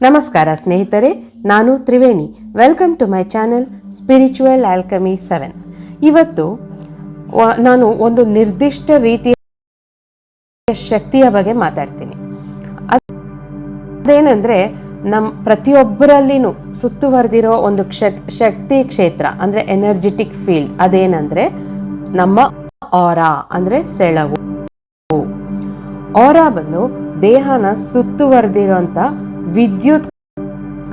ನಮಸ್ಕಾರ ಸ್ನೇಹಿತರೆ, ನಾನು Triveni. Welcome to my channel spiritual alchemy seven ಇವತ್ತು ನಾನು ಒಂದು ನಿರ್ದಿಷ್ಟ ರೀತಿಯ ಶಕ್ತಿಯ ಬಗ್ಗೆ ಮಾತಾಡ್ತೀನಿ. ಅದೇನೆಂದರೆ ನಮ್ಮ ಪ್ರತಿಯೊಬ್ಬರಲ್ಲಿನೂ ಸುತ್ತುವರೆದಿರೋ ಒಂದು ಶಕ್ತಿ ಕ್ಷೇತ್ರ, ಅಂದ್ರೆ ಎನರ್ಜೆಟಿಕ್ ಫೀಲ್ಡ್ ಅದೇನೆಂದರೆ, ನಮ್ಮ ಆರಾ ಅಂದ್ರೆ ಸೆಳವು. ಆರಾ ಬಂದು ದೇಹನ ಸುತ್ತುವರೆದಿರುವಂತ ವಿದ್ಯುತ್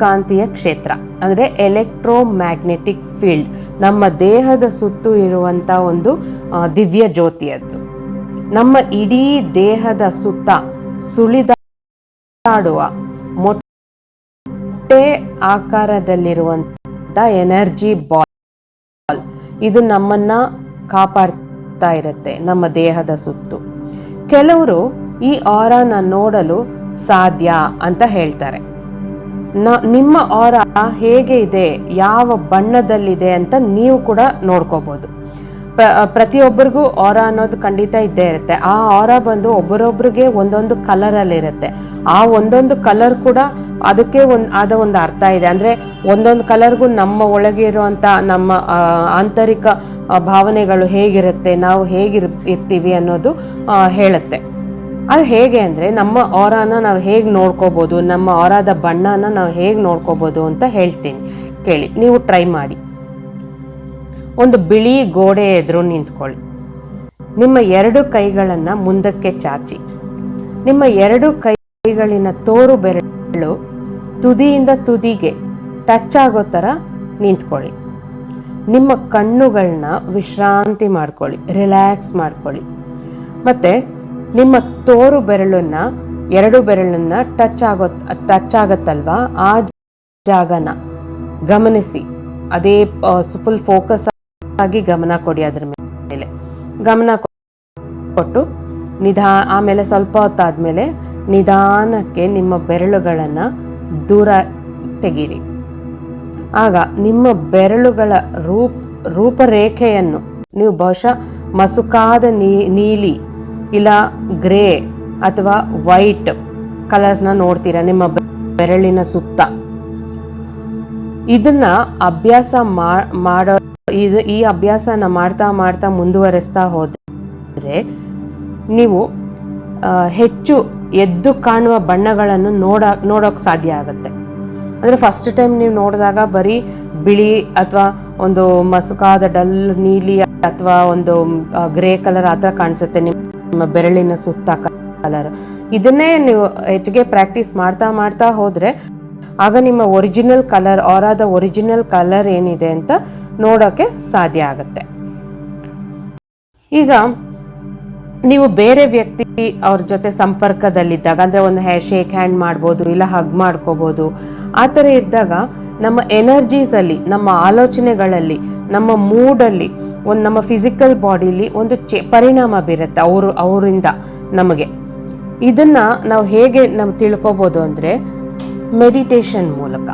ಕಾಂತೀಯ ಕ್ಷೇತ್ರ, ಅಂದರೆ ಎಲೆಕ್ಟ್ರೋ ಮ್ಯಾಗ್ನೆಟಿಕ್ ಫೀಲ್ಡ್ ನಮ್ಮ ದೇಹದ ಸುತ್ತು ಇರುವಂಥ ಒಂದು ದಿವ್ಯ ಜ್ಯೋತಿ ಅದು ನಮ್ಮ ಇಡೀ ದೇಹದ ಸುತ್ತ ಸುಳಿದಾಡುವ ಮೊಟ್ಟೆ ಆಕಾರದಲ್ಲಿರುವಂಥ ಎನರ್ಜಿ ಬಾಲ್ ಇದು ನಮ್ಮನ್ನ ಕಾಪಾಡ್ತಾ ಇರುತ್ತೆ, ನಮ್ಮ ದೇಹದ ಸುತ್ತು. ಕೆಲವರು ಈ ಆರಾನ ನೋಡಲು ಸಾಧ್ಯ ಅಂತ ಹೇಳ್ತಾರೆ. ನ- ನಿಮ್ಮ ಆರ ಹೇಗೆ ಇದೆ, ಯಾವ ಬಣ್ಣದಲ್ಲಿದೆ ಅಂತ ನೀವು ಕೂಡ ನೋಡ್ಕೋಬೋದು. ಪ್ರ- ಪ್ರತಿಯೊಬ್ಬರಿಗೂ ಆರ ಅನ್ನೋದು ಖಂಡಿತ ಇದ್ದೇ ಇರುತ್ತೆ. ಆ ಆರ ಬಂದು ಒಬ್ಬರೊಬ್ರಿಗೆ ಒಂದೊಂದು ಕಲರ್ ಅಲ್ಲಿ ಇರುತ್ತೆ. ಆ ಒಂದೊಂದು ಕಲರ್ ಕೂಡ ಅದಕ್ಕೆ ಒಂದು, ಆದ ಒಂದು ಅರ್ಥ ಇದೆ. ಅಂದ್ರೆ ಒಂದೊಂದು ಕಲರ್ಗೂ ನಮ್ಮ ಒಳಗೆ ಇರುವಂತ ನಮ್ಮ ಆಂತರಿಕ ಭಾವನೆಗಳು ಹೇಗಿರುತ್ತೆ, ನಾವು ಹೇಗಿರ್, ಇರ್ತೀವಿ ಅನ್ನೋದು ಹೇಳುತ್ತೆ. ಅದು ಹೇಗೆ ಅಂದರೆ ನಮ್ಮ ಆರಾನ ನಾವು ಹೇಗೆ ನೋಡ್ಕೋಬೋದು, ನಮ್ಮ ಆರಾದ ಬಣ್ಣನ ನಾವು ಹೇಗೆ ನೋಡ್ಕೋಬೋದು ಅಂತ ಹೇಳ್ತೀನಿ. ಕೇಳಿ, ನೀವು ಟ್ರೈ ಮಾಡಿ. ಒಂದು ಬಿಳಿ ಗೋಡೆ ಎದುರು ನಿಂತ್ಕೊಳ್ಳಿ. ನಿಮ್ಮ ಎರಡು ಕೈಗಳನ್ನು ಮುಂದಕ್ಕೆ ಚಾಚಿ. ನಿಮ್ಮ ಎರಡು ಕೈಗಳಿನ ತೋರು ಬೆರಳು ತುದಿಯಿಂದ ತುದಿಗೆ ಟಚ್ ಆಗೋ ಥರ ನಿಂತ್ಕೊಳ್ಳಿ. ನಿಮ್ಮ ಕಣ್ಣುಗಳನ್ನ ವಿಶ್ರಾಂತಿ ಮಾಡ್ಕೊಳ್ಳಿ ರಿಲ್ಯಾಕ್ಸ್ ಮಾಡ್ಕೊಳ್ಳಿ. ಮತ್ತೆ ನಿಮ್ಮ ತೋರು ಬೆರಳನ್ನ, ಎರಡು ಬೆರಳನ್ನ ಟಚ್ ಆಗೋ ಟಚ್ ಆಗತ್ತಲ್ವಾ? ಆ ಜಾಗನ ಗಮನಿಸಿ. ಅದೇ ಫುಲ್ ಫೋಕಸ್ ಆಗಿ ಗಮನ ಕೊಡಿ ಅದ್ರ ಮೇಲೆ. ಗಮನ ಕೊಟ್ಟು ನಿಧಾ, ಆಮೇಲೆ ಸ್ವಲ್ಪ ಹೊತ್ತಾದ್ಮೇಲೆ ನಿಧಾನಕ್ಕೆ ನಿಮ್ಮ ಬೆರಳುಗಳನ್ನ ದೂರ ತೆಗೀರಿ. ಆಗ ನಿಮ್ಮ ಬೆರಳುಗಳ ರೂಪ್, ರೂಪರೇಖೆಯನ್ನು, ನೀವು ಬಹುಶಃ ಮಸುಕಾದ ನೀಲಿ ಇಲ್ಲ ಗ್ರೇ ಅಥವಾ ವೈಟ್ ಕಲರ್ಸ್ನ ನೋಡ್ತೀರಾ ನಿಮ್ಮ ಬೆರಳಿನ ಸುತ್ತ. ಇದನ್ನ ಅಭ್ಯಾಸ ಮಾಡೋ, ಇದು ಈ ಅಭ್ಯಾಸನ ಮಾಡ್ತಾ ಮಾಡ್ತಾ ಮುಂದುವರೆಸ್ತಾ ಹೋದ್ರೆ ನೀವು ಹೆಚ್ಚು ಎದ್ದು ಕಾಣುವ ಬಣ್ಣಗಳನ್ನು ನೋಡ, ನೋಡೋಕೆ ಸಾಧ್ಯ ಆಗುತ್ತೆ. ಅಂದರೆ ಫಸ್ಟ್ ಟೈಮ್ ನೀವು ನೋಡಿದಾಗ ಬರೀ ಬಿಳಿ ಅಥವಾ ಒಂದು ಮಸುಕಾದ ಡಲ್ ನೀಲಿ ಅಥವಾ ಒಂದು ಗ್ರೇ ಕಲರ್ ಆ ಥರ ಕಾಣಿಸುತ್ತೆ ನಿಮ್ಮ ಬೆರಳಿನ ಸುತ್ತ ಕಲರ್. ಇದನ್ನೇ ನೀವು ಹೆಚ್ಚಿಗೆ ಪ್ರಾಕ್ಟೀಸ್ ಮಾಡ್ತಾ ಮಾಡ್ತಾ ಹೋದ್ರೆ ಆಗ ನಿಮ್ಮ ಒರಿಜಿನಲ್ ಕಲರ್ ಆರಾದ ಒರಿಜಿನಲ್ ಕಲರ್ ಏನಿದೆ ಅಂತ ನೋಡೋಕೆ ಸಾಧ್ಯ ಆಗುತ್ತೆ. ಈಗ ನೀವು ಬೇರೆ ವ್ಯಕ್ತಿ ಅವ್ರ ಜೊತೆ ಸಂಪರ್ಕದಲ್ಲಿದ್ದಾಗ, ಅಂದ್ರೆ ಒಂದು ಹ್ಯಾ ಶೇಕ್ ಹ್ಯಾಂಡ್ ಮಾಡ್ಬೋದು, ಇಲ್ಲ ಹಗ್ ಮಾಡ್ಕೋಬೋದು, ಆ ಥರ ಇದ್ದಾಗ ನಮ್ಮ ಎನರ್ಜೀಸ್ ಅಲ್ಲಿ, ನಮ್ಮ ಆಲೋಚನೆಗಳಲ್ಲಿ, ನಮ್ಮ ಮೂಡಲ್ಲಿ ಒಂದು ನಮ್ಮ ಫಿಸಿಕಲ್ ಬಾಡಿಲಿ ಒಂದು ಚೆ, ಪರಿಣಾಮ ಬೀರುತ್ತೆ ಅವರು, ಅವರಿಂದ ನಮಗೆ. ಇದನ್ನ ನಾವು ಹೇಗೆ ನಾವು ತಿಳ್ಕೊಬೋದು ಅಂದ್ರೆ ಮೆಡಿಟೇಷನ್ ಮೂಲಕ.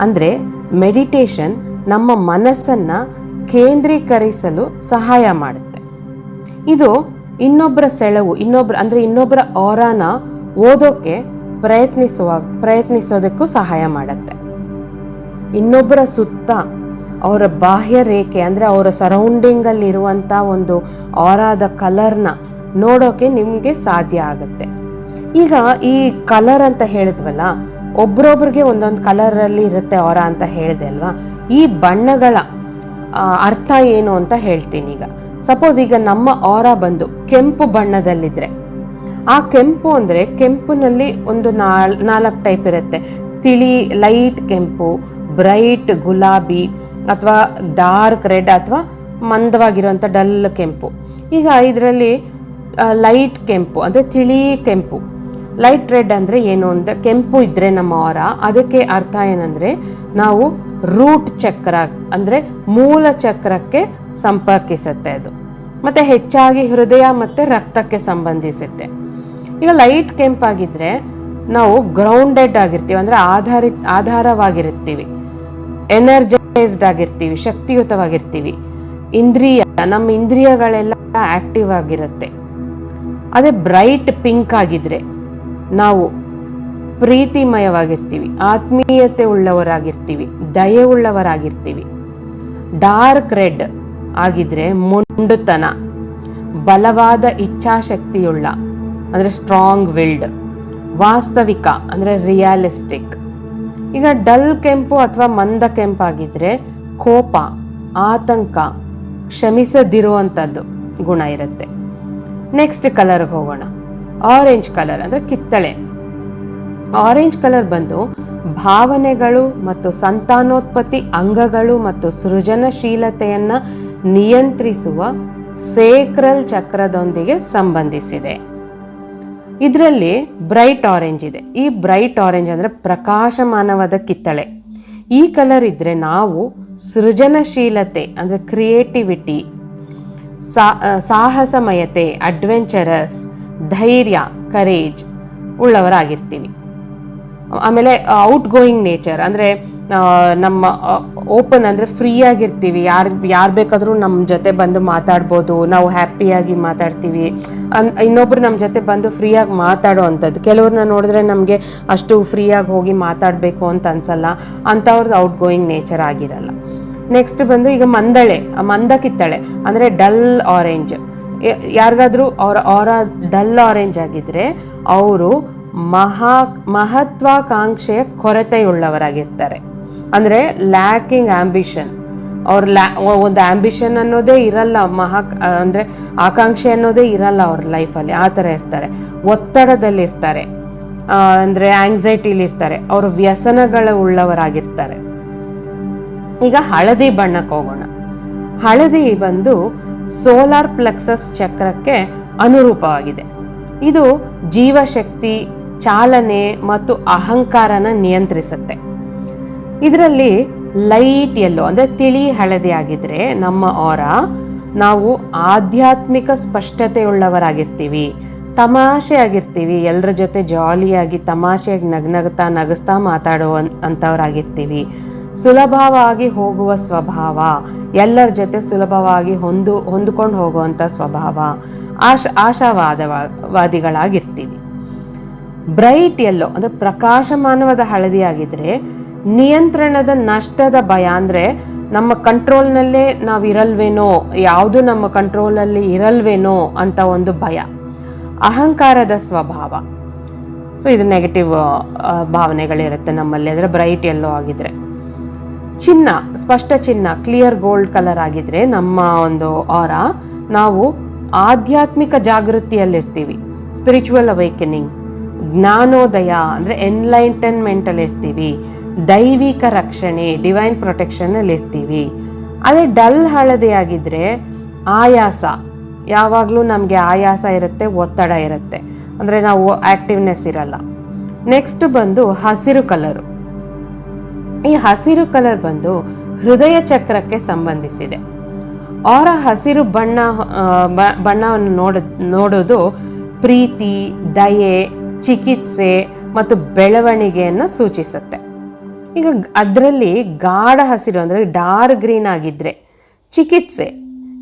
ಅಂದ್ರೆ ಮೆಡಿಟೇಷನ್ ನಮ್ಮ ಮನಸ್ಸನ್ನು ಕೇಂದ್ರೀಕರಿಸಲು ಸಹಾಯ ಮಾಡುತ್ತೆ. ಇದು ಇನ್ನೊಬ್ಬರ ಸೆಳವು ಇನ್ನೊಬ್ಬರ ಅಂದ್ರೆ ಇನ್ನೊಬ್ಬರ ಆರಾನ ಓದೋಕೆ ಪ್ರಯತ್ನಿಸುವ, ಪ್ರಯತ್ನಿಸೋದಕ್ಕೂ ಸಹಾಯ ಮಾಡುತ್ತೆ. ಇನ್ನೊಬ್ಬರ ಸುತ್ತ ಅವರ ಬಾಹ್ಯ ರೇಖೆ, ಅಂದರೆ ಅವರ ಸರೌಂಡಿಂಗಲ್ಲಿರುವಂಥ ಒಂದು ಆರಾದ ಕಲರ್ನ ನೋಡೋಕೆ ನಿಮಗೆ ಸಾಧ್ಯ ಆಗುತ್ತೆ. ಈಗ ಈ ಕಲರ್ ಅಂತ ಹೇಳಿದ್ವಲ್ಲ, ಒಬ್ರೊಬ್ರಿಗೆ ಒಂದೊಂದು ಕಲರಲ್ಲಿ ಇರುತ್ತೆ ಆರ ಅಂತ ಹೇಳಿದೆ ಅಲ್ವಾ? ಈ ಬಣ್ಣಗಳ ಅರ್ಥ ಏನು ಅಂತ ಹೇಳ್ತೀನಿ ಈಗ. ಸಪೋಸ್ ಈಗ ನಮ್ಮ ಆರ ಬಂದು ಕೆಂಪು ಬಣ್ಣದಲ್ಲಿದ್ರೆ, ಆ ಕೆಂಪು ಅಂದ್ರೆ ಕೆಂಪಿನಲ್ಲಿ ಒಂದು ನಾಲ್, ನಾಲ್ಕು ಟೈಪ್ ಇರುತ್ತೆ. ತಿಳಿ ಲೈಟ್ ಕೆಂಪು ಬ್ರೈಟ್ ಗುಲಾಬಿ ಅಥವಾ ಡಾರ್ಕ್ ರೆಡ್ ಅಥವಾ ಮಂದವಾಗಿರುವಂಥ ಡಲ್ ಕೆಂಪು. ಈಗ ಇದರಲ್ಲಿ ಲೈಟ್ ಕೆಂಪು, ಅಂದ್ರೆ ತಿಳಿ ಕೆಂಪು. ಲೈಟ್ ರೆಡ್ ಅಂದ್ರೆ ಏನು ಅಂದ್ರೆ ಕೆಂಪು ಇದ್ರೆ ನಮ್ಮ ಅವರ ಅದಕ್ಕೆ ಅರ್ಥ ಏನಂದ್ರೆ ನಾವು ರೂಟ್ ಚಕ್ರ, ಅಂದ್ರೆ ಮೂಲ ಚಕ್ರಕ್ಕೆ ಸಂಪರ್ಕಿಸುತ್ತೆ ಅದು. ಮತ್ತೆ ಹೆಚ್ಚಾಗಿ ಹೃದಯ ಮತ್ತೆ ರಕ್ತಕ್ಕೆ ಸಂಬಂಧಿಸುತ್ತೆ. ಈಗ ಲೈಟ್ ಕೆಂಪಾಗಿದ್ದರೆ ನಾವು ಗ್ರೌಂಡೆಡ್ ಆಗಿರ್ತೀವಿ, ಅಂದ್ರೆ ಆಧಾರಿತ ಆಧಾರವಾಗಿರ್ತೀವಿ ಎನರ್ಜೈಸ್ಡ್ ಆಗಿರ್ತೀವಿ, ಶಕ್ತಿಯುತವಾಗಿರ್ತೀವಿ. ಇಂದ್ರಿಯ, ನಮ್ಮ ಇಂದ್ರಿಯಗಳೆಲ್ಲ ಆಕ್ಟಿವ್ ಆಗಿರುತ್ತೆ. ಅದೇ ಬ್ರೈಟ್ ಪಿಂಕ್ ಆಗಿದ್ರೆ ನಾವು ಪ್ರೀತಿಮಯವಾಗಿರ್ತೀವಿ, ಆತ್ಮೀಯತೆ ಉಳ್ಳವರಾಗಿರ್ತೀವಿ, ದಯೆ ಉಳ್ಳವರಾಗಿರ್ತೀವಿ. ಡಾರ್ಕ್ ರೆಡ್ ಆಗಿದ್ರೆ ಮುಂಡುತನ, ಬಲವಾದ ಇಚ್ಛಾಶಕ್ತಿಯುಳ್ಳ, ಅಂದರೆ ಸ್ಟ್ರಾಂಗ್ ವಿಲ್ಡ್ ವಾಸ್ತವಿಕ, ಅಂದರೆ ರಿಯಾಲಿಸ್ಟಿಕ್ ಈಗ ಡಲ್ ಕೆಂಪು ಅಥವಾ ಮಂದ ಕೆಂಪಾಗಿದ್ರೆ ಕೋಪ, ಆತಂಕ ಕ್ಷಮಿಸದಿರುವಂಥದ್ದು ಗುಣ ಇರುತ್ತೆ. ನೆಕ್ಸ್ಟ್ ಕಲರ್ಗೆ ಹೋಗೋಣ. ಆರೆಂಜ್ ಕಲರ್ ಅಂದರೆ ಕಿತ್ತಳೆ. ಆರೆಂಜ್ ಕಲರ್ ಬಂದು ಭಾವನೆಗಳು ಮತ್ತು ಸಂತಾನೋತ್ಪತ್ತಿ ಅಂಗಗಳು ಮತ್ತು ಸೃಜನಶೀಲತೆಯನ್ನು ನಿಯಂತ್ರಿಸುವ ಸೇಕ್ರಲ್ ಚಕ್ರದೊಂದಿಗೆ ಸಂಬಂಧಿಸಿದೆ. ಇದರಲ್ಲಿ ಬ್ರೈಟ್ ಆರೆಂಜ್ ಇದೆ. ಈ ಬ್ರೈಟ್ ಆರೆಂಜ್ ಅಂದರೆ ಪ್ರಕಾಶಮಾನವಾದ ಕಿತ್ತಳೆ. ಈ ಕಲರ್ ಇದ್ರೆ ನಾವು ಸೃಜನಶೀಲತೆ, ಅಂದರೆ ಕ್ರಿಯೇಟಿವಿಟಿ ಸಾಹಸಮಯತೆ ಅಡ್ವೆಂಚರಸ್ ಧೈರ್ಯ ಕರೇಜ್ ಉಳ್ಳವರಾಗಿರ್ತೀವಿ. ಆಮೇಲೆ ಔಟ್ ಗೋಯಿಂಗ್ ನೇಚರ್ ಅಂದರೆ ನಮ್ಮ ಓಪನ್ ಅಂದರೆ ಫ್ರೀ ಆಗಿರ್ತೀವಿ. ಯಾರು ಯಾರು ಬೇಕಾದರೂ ನಮ್ಮ ಜೊತೆ ಬಂದು ಮಾತಾಡ್ಬೋದು. ನಾವು ಹ್ಯಾಪಿಯಾಗಿ ಮಾತಾಡ್ತೀವಿ. ಅನ್, ಇನ್ನೊಬ್ರು ನಮ್ಮ ಜೊತೆ ಬಂದು ಫ್ರೀಯಾಗಿ ಮಾತಾಡೋ ಅಂಥದ್ದು. ಕೆಲವ್ರನ್ನ ನೋಡಿದ್ರೆ ನಮಗೆ ಅಷ್ಟು ಫ್ರೀಯಾಗಿ ಹೋಗಿ ಮಾತಾಡಬೇಕು ಅಂತ ಅನ್ಸಲ್ಲ. ಅಂಥವ್ರದ್ದು ಔಟ್ ಗೋಯಿಂಗ್ ನೇಚರ್ ಆಗಿರಲ್ಲ. ನೆಕ್ಸ್ಟ್ ಬಂದು ಈಗ ಮಂದಳೆ, ಮಂದ ಕಿತ್ತಳೆ, ಅಂದರೆ ಡಲ್ ಆರೆಂಜ್ ಯಾರಿಗಾದ್ರೂ ಅವ್ರ, ಅವರ ಡಲ್ ಆರೆಂಜ್ ಆಗಿದ್ರೆ ಅವರು ಮಹಾ, ಮಹತ್ವಾಕಾಂಕ್ಷೆಯ ಕೊರತೆಯುಳ್ಳವರಾಗಿರ್ತಾರೆ. ಅಂದರೆ ಲ್ಯಾಕಿಂಗ್ ಆಂಬಿಷನ್ ಅವ್ರ ಲ್ಯಾ ಒಂದು ಆಂಬಿಷನ್ ಅನ್ನೋದೇ ಇರಲ್ಲ, ಮಹಾ, ಅಂದರೆ ಆಕಾಂಕ್ಷೆ ಅನ್ನೋದೇ ಇರಲ್ಲ ಅವ್ರ ಲೈಫಲ್ಲಿ ಆ ಥರ ಇರ್ತಾರೆ. ಒತ್ತಡದಲ್ಲಿರ್ತಾರೆ ಇರ್ತಾರೆ. ಅಂದ್ರೆ ಇರ್ತಾರೆ. ಅವರು ವ್ಯಸನಗಳ ಉಳ್ಳವರಾಗಿರ್ತಾರೆ. ಈಗ ಹಳದಿ ಬಣ್ಣಕ್ಕೆ ಹೋಗೋಣ. ಹಳದಿ ಬಂದು ಸೋಲಾರ್ ಪ್ಲೆಕ್ಸಸ್ ಚಕ್ರಕ್ಕೆ ಅನುರೂಪವಾಗಿದೆ. ಇದು ಜೀವಶಕ್ತಿ, ಚಾಲನೆ ಮತ್ತು ಅಹಂಕಾರನ ನಿಯಂತ್ರಿಸುತ್ತೆ. ಇದರಲ್ಲಿ ಲೈಟ್ ಎಲ್ಲೋ ಅಂದರೆ ತಿಳಿ ಹಳದಿ ಆಗಿದ್ರೆ ನಮ್ಮ ಆರ ನಾವು ಆಧ್ಯಾತ್ಮಿಕ ಸ್ಪಷ್ಟತೆಯುಳ್ಳವರಾಗಿರ್ತೀವಿ. ತಮಾಷೆ ಆಗಿರ್ತೀವಿ. ಎಲ್ಲರ ಜೊತೆ ಜಾಲಿಯಾಗಿ ತಮಾಷೆಯಾಗಿ ನಗ್ನಗ್ತಾ ನಗಸ್ತಾ ಮಾತಾಡೋ ಅಂಥವ್ರಾಗಿರ್ತೀವಿ. ಸುಲಭವಾಗಿ ಹೋಗುವ ಸ್ವಭಾವ, ಎಲ್ಲರ ಜೊತೆ ಸುಲಭವಾಗಿ ಹೊಂದು, ಹೊಂದ್ಕೊಂಡು ಹೋಗುವಂಥ ಸ್ವಭಾವ, ಆಶ ಆಶಾವಾದವಾದಿಗಳಾಗಿರ್ತೀವಿ ಬ್ರೈಟ್ ಎಲ್ಲೋ ಅಂದ್ರೆ ಪ್ರಕಾಶಮಾನವಾದ ಹಳದಿ ಆಗಿದ್ರೆ ನಿಯಂತ್ರಣದ ನಷ್ಟದ ಭಯ ಅಂದರೆ ನಮ್ಮ ಕಂಟ್ರೋಲ್ನಲ್ಲೇ ನಾವು ಇರಲ್ವೇನೋ ಯಾವುದು ನಮ್ಮ ಕಂಟ್ರೋಲಲ್ಲಿ ಇರಲ್ವೇನೋ ಅಂತ ಒಂದು ಭಯ. ಅಹಂಕಾರದ ಸ್ವಭಾವ. ಸೊ ಇದು ನೆಗೆಟಿವ್ ಭಾವನೆಗಳಿರುತ್ತೆ ನಮ್ಮಲ್ಲಿ. ಅಂದರೆ ಬ್ರೈಟ್ ಎಲ್ಲೋ ಆಗಿದ್ರೆ. ಚಿನ್ನ, ಸ್ಪಷ್ಟ ಚಿನ್ನ ಕ್ಲಿಯರ್ ಗೋಲ್ಡ್ ಕಲರ್ ಆಗಿದ್ರೆ ನಮ್ಮ ಒಂದು ಆರ ನಾವು ಆಧ್ಯಾತ್ಮಿಕ ಜಾಗೃತಿಯಲ್ಲಿರ್ತೀವಿ. ಸ್ಪಿರಿಚುವಲ್ ಅವೇಕೆನಿಂಗ್ ಜ್ಞಾನೋದಯ ಅಂದರೆ ಎನ್ಲೈಟನ್ಮೆಂಟ್ ಅಲ್ಲಿ ಇರ್ತೀವಿ. ದೈವಿಕ ರಕ್ಷಣೆ ಡಿವೈನ್ ಪ್ರೊಟೆಕ್ಷನ್ ಅಲ್ಲಿ ಇರ್ತೀವಿ. ಅದೇ ಡಲ್ ಹಳದಿ ಆಗಿದ್ರೆ ಆಯಾಸ. ಯಾವಾಗಲೂ ನಮಗೆ ಆಯಾಸ ಇರುತ್ತೆ, ಒತ್ತಡ ಇರುತ್ತೆ. ಅಂದರೆ ನಾವು ಆಕ್ಟಿವ್ನೆಸ್ ಇರಲ್ಲ. ನೆಕ್ಸ್ಟ್ ಬಂದು ಹಸಿರು ಕಲರು ಈ ಹಸಿರು ಕಲರ್ ಬಂದು ಹೃದಯ ಚಕ್ರಕ್ಕೆ ಸಂಬಂಧಿಸಿದೆ. ಅವರ ಹಸಿರು ಬಣ್ಣ ಬಣ್ಣವನ್ನು ನೋಡ, ನೋಡೋದು ಪ್ರೀತಿ, ದಯೆ ಚಿಕಿತ್ಸೆ ಮತ್ತು ಬೆಳವಣಿಗೆಯನ್ನು ಸೂಚಿಸುತ್ತೆ. ಈಗ ಅದರಲ್ಲಿ ಗಾಢ ಹಸಿರು ಅಂದರೆ ಡಾರ್ಕ್ ಗ್ರೀನ್ ಆಗಿದ್ದರೆ ಚಿಕಿತ್ಸೆ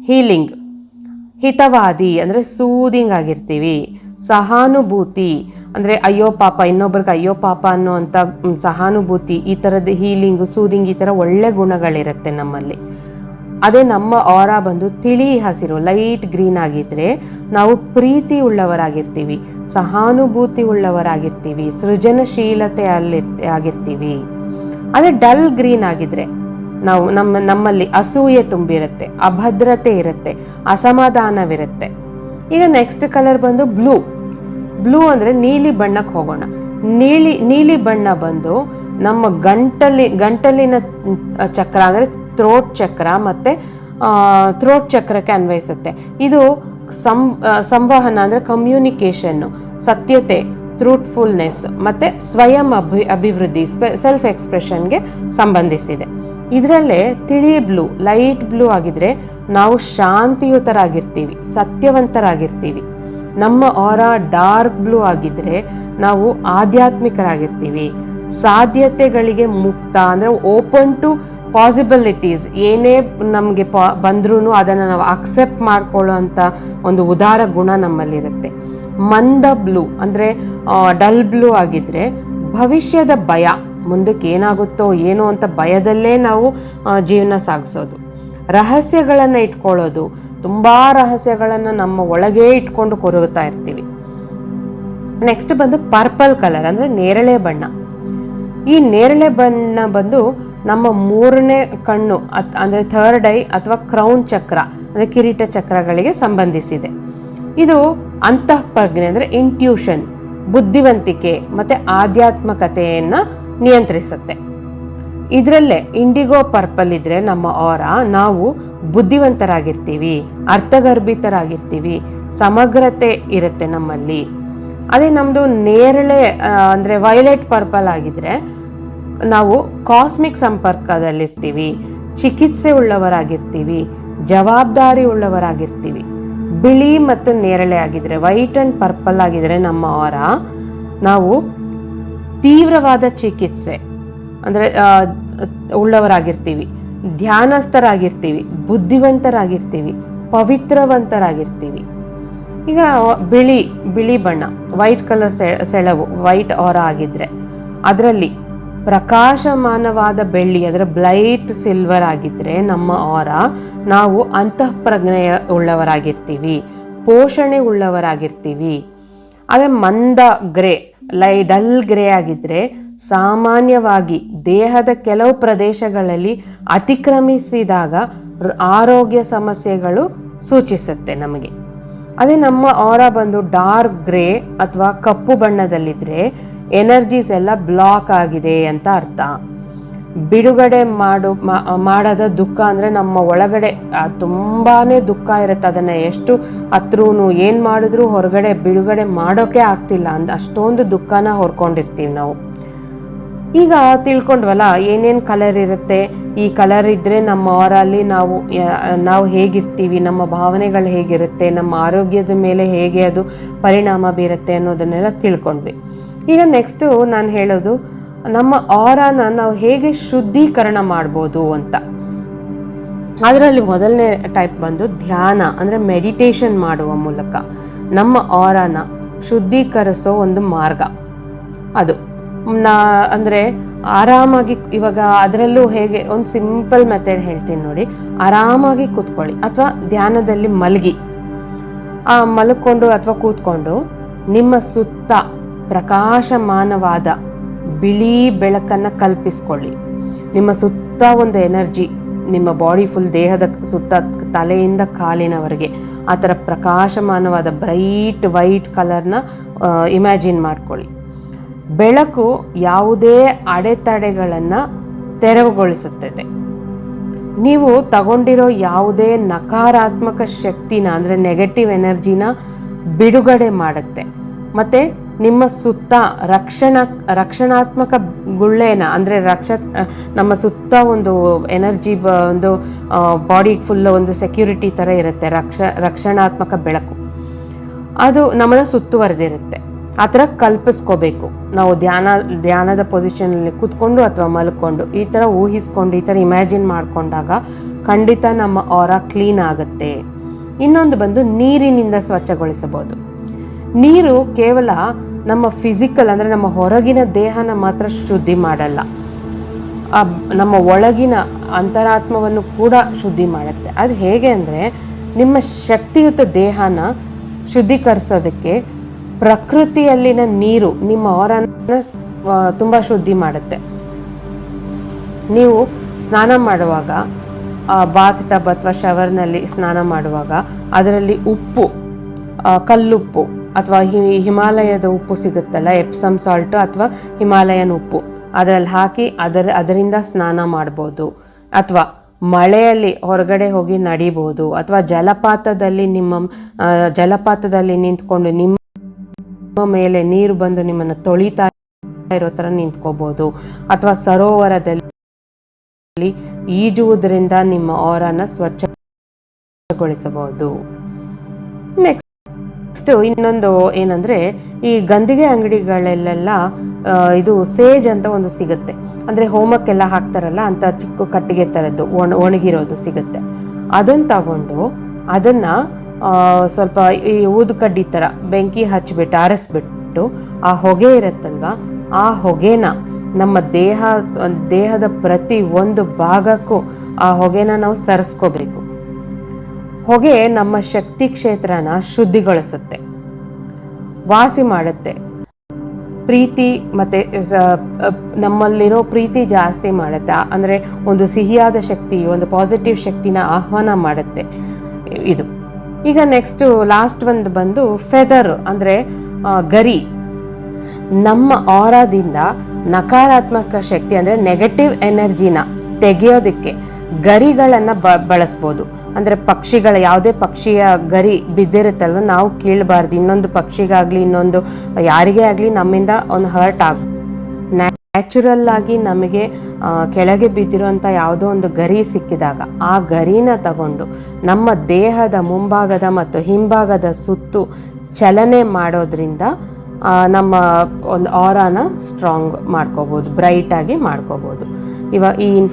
ಹೀಲಿಂಗ್ ಹಿತವಾದಿ ಅಂದರೆ ಸೂದಿಂಗ್ ಆಗಿರ್ತೀವಿ, ಸಹಾನುಭೂತಿ ಅಂದರೆ ಅಯ್ಯೋ ಪಾಪ, ಇನ್ನೊಬ್ರಿಗೆ ಅಯ್ಯೋ ಪಾಪ ಅನ್ನೋ ಅಂಥ ಸಹಾನುಭೂತಿ, ಈ ಥರದ ಹೀಲಿಂಗು ಸೂದಿಂಗ್ ಈ ಥರ ಒಳ್ಳೆ ಗುಣಗಳಿರುತ್ತೆ ನಮ್ಮಲ್ಲಿ. ಅದೇ ನಮ್ಮ ಆರ ಬಂದು ತಿಳಿ ಹಸಿರು ಲೈಟ್ ಗ್ರೀನ್ ಆಗಿದ್ರೆ ನಾವು ಪ್ರೀತಿ ಉಳ್ಳವರಾಗಿರ್ತೀವಿ, ಸಹಾನುಭೂತಿ ಉಳ್ಳವರಾಗಿರ್ತೀವಿ, ಸೃಜನಶೀಲತೆ ಅಲ್ಲಿ ಆಗಿರ್ತೀವಿ. ಅದೇ ಡಲ್ ಗ್ರೀನ್ ಆಗಿದ್ರೆ ನಾವು ನಮ್ಮ, ನಮ್ಮಲ್ಲಿ ಅಸೂಯೆ ತುಂಬಿರುತ್ತೆ, ಅಭದ್ರತೆ ಇರುತ್ತೆ, ಅಸಮಾಧಾನವಿರುತ್ತೆ. ಈಗ ನೆಕ್ಸ್ಟ್ ಕಲರ್ ಬಂದು ಬ್ಲೂ ಬ್ಲೂ ಅಂದ್ರೆ ನೀಲಿ ಬಣ್ಣಕ್ಕೆ ಹೋಗೋಣ. ನೀಲಿ ನೀಲಿ ಬಣ್ಣ ಬಂದು ನಮ್ಮ ಗಂಟಲಿ, ಗಂಟಲಿನ ಚಕ್ರ ಅಂದ್ರೆ ಥ್ರೋಟ್ ಚಕ್ರ ಮತ್ತು ಥ್ರೋಟ್ ಚಕ್ರಕ್ಕೆ ಅನ್ವಯಿಸುತ್ತೆ ಇದು ಸಂ ಸಂವಹನ ಅಂದರೆ ಕಮ್ಯುನಿಕೇಷನ್ನು ಸತ್ಯತೆ ಟ್ರೂಟ್ಫುಲ್ನೆಸ್ ಮತ್ತು ಸ್ವಯಂ ಅಭಿ, ಅಭಿವೃದ್ಧಿ, ಸ್ಪೆ ಸೆಲ್ಫ್ ಎಕ್ಸ್ಪ್ರೆಷನ್ಗೆ ಸಂಬಂಧಿಸಿದೆ. ಇದರಲ್ಲೇ ತಿಳಿ ಬ್ಲೂ ಲೈಟ್ ಬ್ಲೂ ಆಗಿದ್ರೆ ನಾವು ಶಾಂತಿಯುತರಾಗಿರ್ತೀವಿ, ಸತ್ಯವಂತರಾಗಿರ್ತೀವಿ. ನಮ್ಮ ಆರ ಡಾರ್ಕ್ ಬ್ಲೂ ಆಗಿದ್ರೆ ನಾವು ಆಧ್ಯಾತ್ಮಿಕರಾಗಿರ್ತೀವಿ. ಸಾಧ್ಯತೆಗಳಿಗೆ ಮುಕ್ತ ಅಂದ್ರೆ ಓಪನ್ ಟು ಪಾಸಿಬಿಲಿಟೀಸ್ ಏನೇ ನಮಗೆ ಪಾ ಬಂದ್ರೂ ಅದನ್ನು ನಾವು ಅಕ್ಸೆಪ್ಟ್ ಮಾಡ್ಕೊಳ್ಳೋ ಅಂತ ಒಂದು ಉದಾರ ಗುಣ ನಮ್ಮಲ್ಲಿರುತ್ತೆ. ಮಂದ ಬ್ಲೂ ಅಂದರೆ ಡಲ್ ಬ್ಲೂ ಆಗಿದ್ರೆ ಭವಿಷ್ಯದ ಭಯ, ಮುಂದಕ್ಕೆ ಏನಾಗುತ್ತೋ ಏನೋ ಅಂತ ಭಯದಲ್ಲೇ ನಾವು ಜೀವನ ಸಾಗಿಸೋದು. ರಹಸ್ಯಗಳನ್ನು ಇಟ್ಕೊಳ್ಳೋದು, ತುಂಬ ರಹಸ್ಯಗಳನ್ನು ನಮ್ಮ ಒಳಗೇ ಇಟ್ಕೊಂಡು ಕೊರಗುತ್ತಾ ಇರ್ತೀವಿ. ನೆಕ್ಸ್ಟ್ ಬಂದು ಪರ್ಪಲ್ ಕಲರ್ ಅಂದರೆ ನೇರಳೆ ಬಣ್ಣ. ಈ ನೇರಳೆ ಬಣ್ಣ ಬಂದು ನಮ್ಮ ಮೂರನೇ ಕಣ್ಣು ಅತ್, ಅಂದರೆ ಥರ್ಡ್ ಐ ಅಥವಾ ಕ್ರೌನ್ ಚಕ್ರ, ಅಂದರೆ ಕಿರೀಟ ಚಕ್ರಗಳಿಗೆ ಸಂಬಂಧಿಸಿದೆ. ಇದು ಅಂತಃಪ್ರಜ್ಞೆ, ಅಂದರೆ ಇಂಟ್ಯೂಷನ್ ಬುದ್ಧಿವಂತಿಕೆ ಮತ್ತು ಆಧ್ಯಾತ್ಮಕತೆಯನ್ನು ನಿಯಂತ್ರಿಸುತ್ತೆ. ಇದರಲ್ಲೇ ಇಂಡಿಗೋ ಪರ್ಪಲ್ ಇದ್ರೆ ನಮ್ಮ ಆರ ನಾವು ಬುದ್ಧಿವಂತರಾಗಿರ್ತೀವಿ, ಅರ್ಥಗರ್ಭಿತರಾಗಿರ್ತೀವಿ, ಸಮಗ್ರತೆ ಇರುತ್ತೆ ನಮ್ಮಲ್ಲಿ. ಅದೇ ನಮ್ಮದು ನೇರಳೆ ಅಂದ್ರೆ ವೈಲೆಟ್ ಪರ್ಪಲ್ ಆಗಿದ್ರೆ ನಾವು ಕಾಸ್ಮಿಕ್ ಸಂಪರ್ಕದಲ್ಲಿರ್ತೀವಿ, ಚಿಕಿತ್ಸೆ ಉಳ್ಳವರಾಗಿರ್ತೀವಿ, ಜವಾಬ್ದಾರಿ ಉಳ್ಳವರಾಗಿರ್ತೀವಿ. ಬಿಳಿ ಮತ್ತು ನೇರಳೆ ಆಗಿದ್ರೆ, ವೈಟ್ ಅಂಡ್ ಪರ್ಪಲ್ ಆಗಿದ್ರೆ ನಮ್ಮ ಅವರ ನಾವು ತೀವ್ರವಾದ ಚಿಕಿತ್ಸೆ, ಅಂದರೆ ಉಳ್ಳವರಾಗಿರ್ತೀವಿ. ಧ್ಯಾನಸ್ಥರಾಗಿರ್ತೀವಿ, ಬುದ್ಧಿವಂತರಾಗಿರ್ತೀವಿ, ಪವಿತ್ರವಂತರಾಗಿರ್ತೀವಿ. ಈಗ ಬಿಳಿ ಬಿಳಿ ಬಣ್ಣ, ವೈಟ್ ಕಲರ್ ಸೆಳವು, ವೈಟ್ ಆರ ಆಗಿದ್ರೆ, ಅದರಲ್ಲಿ ಪ್ರಕಾಶಮಾನವಾದ ಬೆಳ್ಳಿ ಅದರ ಬ್ಲೈಟ್ ಸಿಲ್ವರ್ ಆಗಿದ್ದರೆ ನಮ್ಮ ಆರ ನಾವು ಅಂತಃಪ್ರಜ್ಞೆಯ ಉಳ್ಳವರಾಗಿರ್ತೀವಿ ಪೋಷಣೆ ಉಳ್ಳವರಾಗಿರ್ತೀವಿ ಅದೇ ಮಂದ ಗ್ರೇ, ಲೈ ಡಲ್ ಗ್ರೇ ಆಗಿದ್ದರೆ ಸಾಮಾನ್ಯವಾಗಿ ದೇಹದ ಕೆಲವು ಪ್ರದೇಶಗಳಲ್ಲಿ ಅತಿಕ್ರಮಿಸಿದಾಗ ಆರೋಗ್ಯ ಸಮಸ್ಯೆಗಳು ಸೂಚಿಸುತ್ತೆ ನಮಗೆ. ಅದೇ ನಮ್ಮ ಆರ ಬಂದು ಡಾರ್ಕ್ ಗ್ರೇ ಅಥವಾ ಕಪ್ಪು ಬಣ್ಣದಲ್ಲಿದ್ರೆ ಎನರ್ಜೀಸ್ ಎಲ್ಲ ಬ್ಲಾಕ್ ಆಗಿದೆ ಅಂತ ಅರ್ಥ. ಬಿಡುಗಡೆ ಮಾಡು ಮಾಡದ ದುಃಖ ಅಂದ್ರೆ ನಮ್ಮ ಒಳಗಡೆ ತುಂಬಾನೇ ದುಃಖ ಇರುತ್ತೆ. ಅದನ್ನ ಎಷ್ಟು ಹತ್ರೂ ಏನು ಮಾಡಿದ್ರು ಹೊರಗಡೆ ಬಿಡುಗಡೆ ಮಾಡೋಕೆ ಆಗ್ತಿಲ್ಲ. ಅಂದ್, ಅಷ್ಟೊಂದು ದುಃಖನ ಹೊರ್ಕೊಂಡಿರ್ತೀವಿ ನಾವು. ಈಗ ತಿಳ್ಕೊಂಡ್ವಲ್ಲ, ಏನೇನ್ ಕಲರ್ ಇರುತ್ತೆ? ಈ ಕಲರ್ ಇದ್ರೆ ನಮ್ಮ ಅವರಲ್ಲಿ ನಾವು ನಾವು ಹೇಗಿರ್ತೀವಿ? ನಮ್ಮ ಭಾವನೆಗಳು ಹೇಗಿರುತ್ತೆ? ನಮ್ಮ ಆರೋಗ್ಯದ ಮೇಲೆ ಹೇಗೆ ಅದು ಪರಿಣಾಮ ಬೀರುತ್ತೆ ಅನ್ನೋದನ್ನೆಲ್ಲ ತಿಳ್ಕೊಂಡ್ವಿ. ಈಗ ನೆಕ್ಸ್ಟು ನಾನು ಹೇಳೋದು, ನಮ್ಮ ಆರಾನ ನಾವು ಹೇಗೆ ಶುದ್ಧೀಕರಣ ಮಾಡ್ಬೋದು ಅಂತ. ಅದರಲ್ಲಿ ಮೊದಲನೇ ಟೈಪ್ ಬಂದು ಧ್ಯಾನ, ಅಂದರೆ ಮೆಡಿಟೇಷನ್ ಮಾಡುವ ಮೂಲಕ. ನಮ್ಮ ಆರಾನ ಶುದ್ಧೀಕರಿಸೋ ಒಂದು ಮಾರ್ಗ. ಅದು. ನಾ, ಅಂದರೆ ಆರಾಮಾಗಿ ಇವಾಗ ಅದರಲ್ಲೂ ಹೇಗೆ, ಒಂದು ಸಿಂಪಲ್ ಮೆಥಡ್ ಹೇಳ್ತೀನಿ ನೋಡಿ. ಆರಾಮಾಗಿ ಕೂತ್ಕೊಳ್ಳಿ, ಅಥವಾ ಧ್ಯಾನದಲ್ಲಿ ಮಲಗಿ. ಆ ಮಲ್ಕೊಂಡು ಅಥವಾ ಕೂತ್ಕೊಂಡು ನಿಮ್ಮ ಸುತ್ತ ಪ್ರಕಾಶಮಾನವಾದ ಬಿಳಿ ಬೆಳಕನ್ನು ಕಲ್ಪಿಸ್ಕೊಳ್ಳಿ. ನಿಮ್ಮ ಸುತ್ತ ಒಂದು ಎನರ್ಜಿ, ನಿಮ್ಮ ಬಾಡಿ ಫುಲ್ ದೇಹದ ಸುತ್ತ ತಲೆಯಿಂದ ಕಾಲಿನವರೆಗೆ, ಆ ಥರ ಪ್ರಕಾಶಮಾನವಾದ ಬ್ರೈಟ್ ವೈಟ್ ಕಲರ್ನ ಇಮ್ಯಾಜಿನ್ ಮಾಡ್ಕೊಳ್ಳಿ. ಬೆಳಕು ಯಾವುದೇ ಅಡೆತಡೆಗಳನ್ನು ತೆರವುಗೊಳಿಸುತ್ತದೆ. ನೀವು ತಗೊಂಡಿರೋ ಯಾವುದೇ ನಕಾರಾತ್ಮಕ ಶಕ್ತಿನ, ಅಂದರೆ ನೆಗೆಟಿವ್ ಎನರ್ಜಿನ ಬಿಡುಗಡೆ ಮಾಡುತ್ತೆ. ಮತ್ತು ನಿಮ್ಮ ಸುತ್ತ ರಕ್ಷಣಾ, ರಕ್ಷಣಾತ್ಮಕ ಗುಳ್ಳೆನ, ಅಂದರೆ ರಕ್ಷ, ನಮ್ಮ ಸುತ್ತ ಒಂದು ಎನರ್ಜಿ ಬ, ಒಂದು ಬಾಡಿ ಫುಲ್ ಒಂದು ಸೆಕ್ಯೂರಿಟಿ ಥರ ಇರುತ್ತೆ, ರಕ್ಷ, ರಕ್ಷಣಾತ್ಮಕ ಬೆಳಕು. ಅದು ನಮ್ಮನ್ನು ಸುತ್ತುವರೆದಿರುತ್ತೆ ಆ ಥರ ಕಲ್ಪಿಸ್ಕೋಬೇಕು. ನಾವು ಧ್ಯಾನ, ಧ್ಯಾನದ ಪೊಸಿಷನಲ್ಲಿ ಕೂತ್ಕೊಂಡು ಅಥವಾ ಮಲ್ಕೊಂಡು, ಈ ಥರ ಊಹಿಸ್ಕೊಂಡು, ಈ ಥರ ಇಮ್ಯಾಜಿನ್ ಮಾಡಿಕೊಂಡಾಗ ಖಂಡಿತ ನಮ್ಮ ಆರ ಕ್ಲೀನ್ ಆಗುತ್ತೆ. ಇನ್ನೊಂದು ಬಂದು ನೀರಿನಿಂದ ಸ್ವಚ್ಛಗೊಳಿಸಬಹುದು. ನೀರು ಕೇವಲ ನಮ್ಮ ಫಿಸಿಕಲ್ ಅಂದರೆ ನಮ್ಮ ಹೊರಗಿನ ದೇಹನ ಮಾತ್ರ ಶುದ್ಧಿ ಮಾಡಲ್ಲ. ಆ ನಮ್ಮ ಒಳಗಿನ ಅಂತರಾತ್ಮವನ್ನು ಕೂಡ ಶುದ್ಧಿ ಮಾಡುತ್ತೆ. ಅದು ಹೇಗೆ ಅಂದರೆ ನಿಮ್ಮ ಶಕ್ತಿಯುತ ದೇಹನ ಶುದ್ಧೀಕರಿಸೋದಕ್ಕೆ ಪ್ರಕೃತಿಯಲ್ಲಿನ ನೀರು, ನಿಮ್ಮ ಹೊರನ ತುಂಬ ಶುದ್ಧಿ ಮಾಡುತ್ತೆ. ನೀವು ಸ್ನಾನ ಮಾಡುವಾಗ ಬಾತ್ ಟಬ್ ಅಥವಾ ಶವರ್ನಲ್ಲಿ ಸ್ನಾನ ಮಾಡುವಾಗ, ಅದರಲ್ಲಿ ಉಪ್ಪು ಕಲ್ಲುಪ್ಪು ಅಥವಾ ಹಿ- ಹಿಮಾಲಯದ ಉಪ್ಪು ಸಿಗುತ್ತಲ್ಲ, ಎಪ್ಸಮ್ ಸಾಲ್ಟ್ ಅಥವಾ ಹಿಮಾಲಯನ್ ಉಪ್ಪು. ಅದರಲ್ಲಿ ಹಾಕಿ ಅದರ, ಅದರಿಂದ ಸ್ನಾನ ಮಾಡ್ಬೋದು. ಅಥವಾ ಮಳೆಯಲ್ಲಿ ಹೊರಗಡೆ ಹೋಗಿ ನಡಿಬೋದು. ಅಥವಾ ಜಲಪಾತದಲ್ಲಿ ನಿಮ್ಮ ಜಲಪಾತದಲ್ಲಿ ನಿಂತ್ಕೊಂಡು ನಿಮ್ಮ ನಿಮ್ಮ ಮೇಲೆ ನೀರು ಬಂದು ನಿಮ್ಮನ್ನು ತೊಳಿತಾ ಇರೋ ಥರ ನಿಂತ್ಕೋಬೋದು. ಅಥವಾ ಸರೋವರದಲ್ಲಿ ಈಜುವುದರಿಂದ ನಿಮ್ಮ ಓರನ್ನು ಸ್ವಚ್ಛಗೊಳಿಸಬಹುದು. ನೆಕ್ಸ್ಟ್ ಇನ್ನೊಂದು ಏನಂದ್ರೆ, ಈ ಗಂದಿಗೆ ಅಂಗಡಿಗಳಲ್ಲೆಲ್ಲ ಇದು ಸೇಜ್ ಅಂತ ಒಂದು ಸಿಗುತ್ತೆ. ಅಂದ್ರೆ ಹೋಮಕ್ಕೆಲ್ಲ ಹಾಕ್ತಾರಲ್ಲ, ಅಂತ ಚಿಕ್ಕ ಕಟ್ಟಿಗೆ ಥರದ್ದು ಒಣ, ಒಣಗಿರೋದು ಸಿಗುತ್ತೆ. ಅದನ್ನ ತಗೊಂಡು ಅದನ್ನ ಸ್ವಲ್ಪ ಈ ಊದುಕಡ್ಡಿ ಥರ ಬೆಂಕಿ ಹಚ್ಬಿಟ್ಟು, ಆರಿಸ್ಬಿಟ್ಟು, ಆ ಹೊಗೆ ಇರುತ್ತಲ್ವಾ, ಆ ಹೊಗೆನ ನಮ್ಮ ದೇಹ, ದೇಹದ ಪ್ರತಿ ಒಂದು ಭಾಗಕ್ಕೂ ಆ ಹೊಗೆನ ನಾವು ಸರಿಸ್ಕೋಬೇಕು. ಹೊಗೆ ನಮ್ಮ ಶಕ್ತಿ ಕ್ಷೇತ್ರನ ಶುದ್ಧಿಗೊಳಿಸುತ್ತೆ, ವಾಸಿ ಮಾಡುತ್ತೆ. ಪ್ರೀತಿ ಮತ್ತೆ ನಮ್ಮಲ್ಲಿರೋ ಪ್ರೀತಿ ಜಾಸ್ತಿ ಮಾಡುತ್ತೆ, ಅಂದರೆ ಒಂದು ಸಿಹಿಯಾದ ಶಕ್ತಿ, ಒಂದು ಪಾಸಿಟಿವ್ ಶಕ್ತಿನ ಆಹ್ವಾನ ಮಾಡುತ್ತೆ ಇದು. ಈಗ ನೆಕ್ಸ್ಟ್ ಲಾಸ್ಟ್ ಒಂದು ಬಂದು ಫೆದರ್ ಅಂದ್ರೆ ಗರಿ. ನಮ್ಮ ಆರಾದಿಂದ ನಕಾರಾತ್ಮಕ ಶಕ್ತಿ ಅಂದ್ರೆ ನೆಗೆಟಿವ್ ಎನರ್ಜಿನ ತೆಗೆಯೋದಕ್ಕೆ ಗರಿಗಳನ್ನು ಬ, ಬಳಸ್ಬೋದು. ಅಂದ್ರೆ ಪಕ್ಷಿಗಳ ಯಾವುದೇ ಪಕ್ಷಿಯ ಗರಿ ಬಿದ್ದಿರುತ್ತಲ್ವ, ನಾವು ಕೀಳಬಾರ್ದು. ಇನ್ನೊಂದು ಪಕ್ಷಿಗಾಗ್ಲಿ, ಇನ್ನೊಂದು ಯಾರಿಗೇ ಆಗಲಿ ನಮ್ಮಿಂದ ಒಂದು ಹರ್ಟ್ ಆಗ ನ್ಯಾಚುರಲ್ ಆಗಿ ನಮಗೆ ಕೆಳಗೆ ಬಿದ್ದಿರುವಂಥ ಯಾವುದೋ ಒಂದು ಗರಿ ಸಿಕ್ಕಿದಾಗ, ಆ ಗರಿನ ತಗೊಂಡು ನಮ್ಮ ದೇಹದ ಮುಂಭಾಗದ ಮತ್ತು ಹಿಂಭಾಗದ ಸುತ್ತು ಚಲನೆ ಮಾಡೋದ್ರಿಂದ ನಮ್ಮ ಒಂದು ಆರಾನ ಸ್ಟ್ರಾಂಗ್ ಮಾಡ್ಕೋಬೋದು ಬ್ರೈಟ್ ಆಗಿ ಮಾಡ್ಕೋಬೋದು. ಇವಾಗ ಈ